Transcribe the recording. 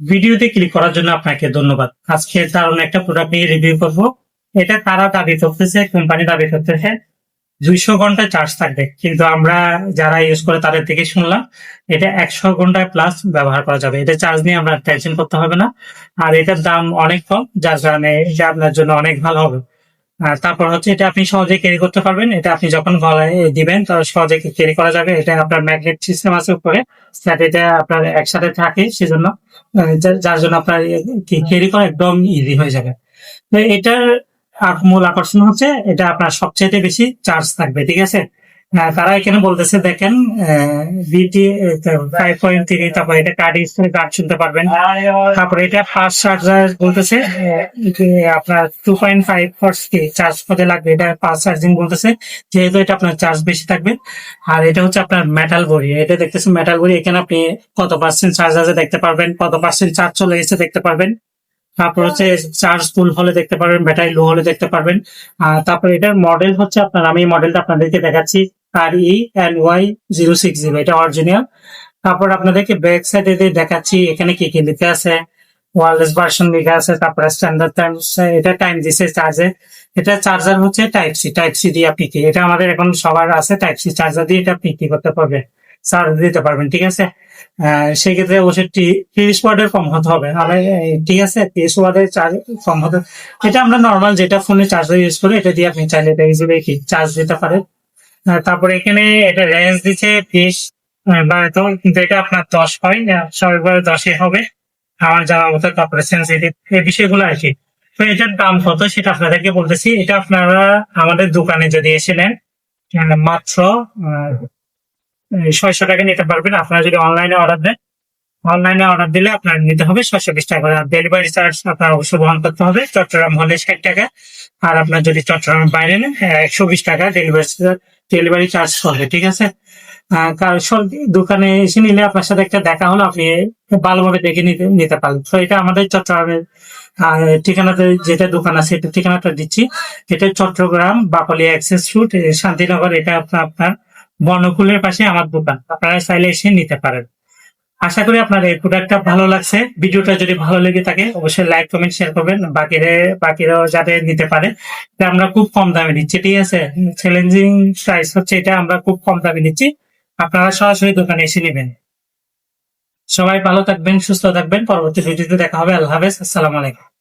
ভিডিওতে ক্লিক করার জন্য আপনাকে ধন্যবাদ। আজকে দারুণ একটা প্রোডাক্ট নিয়ে রিভিউ করব। এটা তারা দাবি করতেছে কোম্পানি দাবি করতেছে, দুইশো ঘণ্টা চার্জ থাকবে। কিন্তু আমরা যারা ইউজ করে তাদের থেকে শুনলাম, এটা একশো ঘন্টায় প্লাস ব্যবহার করা যাবে। এটা চার্জ নিয়ে আমরা টেনশন করতে হবে না। আর এটার দাম অনেক কম, যার কারণে এটা আপনার জন্য অনেক ভালো হবে। আর তারপর হচ্ছে এটা আপনি সহজে ক্যারি করতে পারবেন। এটা আপনি যখন গলায় দিবেন তখন সহজে ক্যারি করা যাবে। এটা আপনার ম্যাগনেট সিস্টেম আছে উপরে। এটা আপনার একসাথে থাকে সেজন্য যার জন্য আপনার ক্যারি করা একদম ইজি হয়ে যাবে। তো এটার মূল আকর্ষণ হচ্ছে, এটা আপনার সবচেয়ে বেশি চার্জ থাকবে, ঠিক আছে? তারা এখানে বলতেছে দেখেন বিটি ফাইভ পয়েন্ট থ্রি তারপর এটা কার্ড ইউজ করে গান শুনতে পারবেন। তারপরে এটা ফাস্ট চার্জার বলতেছে আপনার টু পয়েন্ট ফাইভ ফোর্স কে চার্জ করতে লাগবে এটা ফাস্ট চার্জিং বলতেছে যেহেতু এটা আপনার চার্জ বেশি থাকবে। আর এটা হচ্ছে আপনার মেটাল বডি এটা দেখতেছেন মেটাল বডি এখানে আপনি কত পার্সেন্ট চার্জ আছে দেখতে পারবেন কত পার্সেন্ট চার্জ চলে গেছে দেখতে পারবেন। তারপর হচ্ছে চার্জ ফুল হলে দেখতে পারবেন ব্যাটারি লো হলে দেখতে পারবেন। আর তারপর এটার মডেল হচ্ছে আপনার আমি মডেলটা আপনাদেরকে দেখাচ্ছি। আর E N Y zero six zero এটা অরিজিনাল তারপর আপনাদেরকে ব্যাক সাইডে দেখাচ্ছি, এখানে কি কি লিখে আছে। ওয়ারলেস ভার্সন লেখা আছে, তারপরে স্ট্যান্ডার্ড টাইম এটা টাইম দিছে চার্জে এটা চার্জার হচ্ছে টাইপ সি টাইপ সি দিয়ে আপনি কি, এটা আমাদের এখন সবার আছে টাইপ সি চার্জার দিয়ে এটা আপনি কি করতে পারবেন চার্জ দিতে পারবেন, ঠিক আছে? সেক্ষেত্রে অবশ্যই তিরিশ ওয়াটের কম হতে হবে। আমি ঠিক আছে? তিরিশ ওয়াটের চার্জ কম হতে, এটা আমরা নর্মাল যেটা ফোনে চার্জার ইউজ করি, এটা দিয়ে আপনি চাইলে এটা ইজিলি কি চার্জ দিতে পারেন। তারপরে এখানে এটা রেঞ্জ দিচ্ছে বিশ বা তো কিন্তু এটা আপনার দশ হয় সবাই দশে হবে। আমার জানার মতো তারপরে সেন্সিটিভ এই বিষয়গুলো আর কি। তো এটার দাম কত সেটা আপনাদেরকে বলতেছি। এটা আপনারা আমাদের দোকানে যদি এসে নেন মাত্র ছয়শো টাকা নিতে পারবেন। আপনারা যদি অনলাইনে অর্ডার দেন অনলাইনে অর্ডার দিলে আপনার নিতে হবে ছয়শো বিশ টাকা করে। ডেলিভারি চার্জ আপনার অবশ্যই বহন করতে হবে চট্টগ্রাম হলে ষাট টাকা। আর আপনার যদি চট্টগ্রাম বাইরে নেন একশো বিশ টাকা ডেলিভারি ডেলিভারি চার্জ হবে, ঠিক আছে? কারণ দোকানে এসে নিলে আপনার সাথে একটা দেখা হলো, আপনি ভালোভাবে দেখে নিতে নিতে পারেন তো এটা আমাদের চট্টগ্রামের ঠিকানাতে যেটা দোকান আছে এটা ঠিকানাটা দিচ্ছি। এটা চট্টগ্রাম বাকলিয়া অ্যাক্সেস রুট শান্তিনগর, এটা আপনার আপনার বর্ণকুলের পাশে আমার দোকান। আপনারা চাইলে এসে নিতে পারেন। আশা করি আপনার এই প্রোডাক্টটা ভালো লাগছে। ভিডিওটা যদি ভালো লেগে থাকে, অবশ্যই লাইক কমেন্ট শেয়ার করবেন। বাকিরে, বাকিরাও যাতে নিতে পারে। আমরা খুব কম দামে দিচ্ছি ঠিক আছে? চ্যালেঞ্জিং প্রাইস হচ্ছে এটা, আমরা খুব কম দামে দিচ্ছি আপনারা সরাসরি দোকানে এসে নেবেন। সবাই ভালো থাকবেন, সুস্থ থাকবেন। পরবর্তী ভিডিওতে দেখা হবে। আল্লাহ হাফেজ। আসসালামু আলাইকুম।